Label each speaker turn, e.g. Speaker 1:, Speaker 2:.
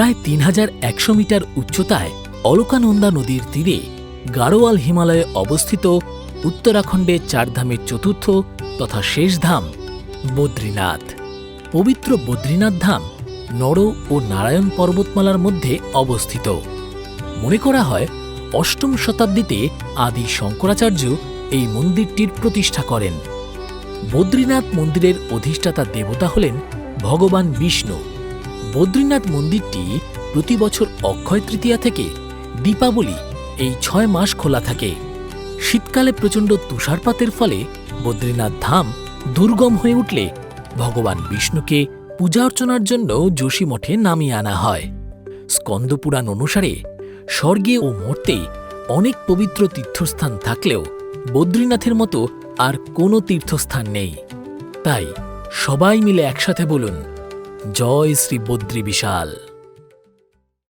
Speaker 1: প্রায় তিন হাজার একশো মিটার উচ্চতায় অলকানন্দা নদীর তীরে গাড়োয়াল হিমালয়ে অবস্থিত উত্তরাখণ্ডের চারধামের চতুর্থ তথা শেষ ধাম বদ্রীনাথ। পবিত্র বদ্রীনাথ ধাম নর ও নারায়ণ পর্বতমালার মধ্যে অবস্থিত। মনে করা হয়, অষ্টম শতাব্দীতে আদি শঙ্করাচার্য এই মন্দিরটির প্রতিষ্ঠা করেন। বদ্রীনাথ মন্দিরের অধিষ্ঠাতা দেবতা হলেন ভগবান বিষ্ণু। বদ্রীনাথ মন্দিরটি প্রতি বছর অক্ষয় তৃতীয়া থেকে দীপাবলি এই ছয় মাস খোলা থাকে। শীতকালে প্রচণ্ড তুষারপাতের ফলে বদ্রীনাথ ধাম দুর্গম হয়ে উঠলে ভগবান বিষ্ণুকে পূজা অর্চনার জন্য যোশীমঠে নামিয়ে আনা হয়। স্কন্দপুরাণ অনুসারে স্বর্গে ও মর্তে অনেক পবিত্র তীর্থস্থান থাকলেও বদ্রীনাথের মতো আর কোনো তীর্থস্থান নেই। তাই সবাই মিলে একসাথে বলুন জয় শ্রী বদ্রী বিশাল।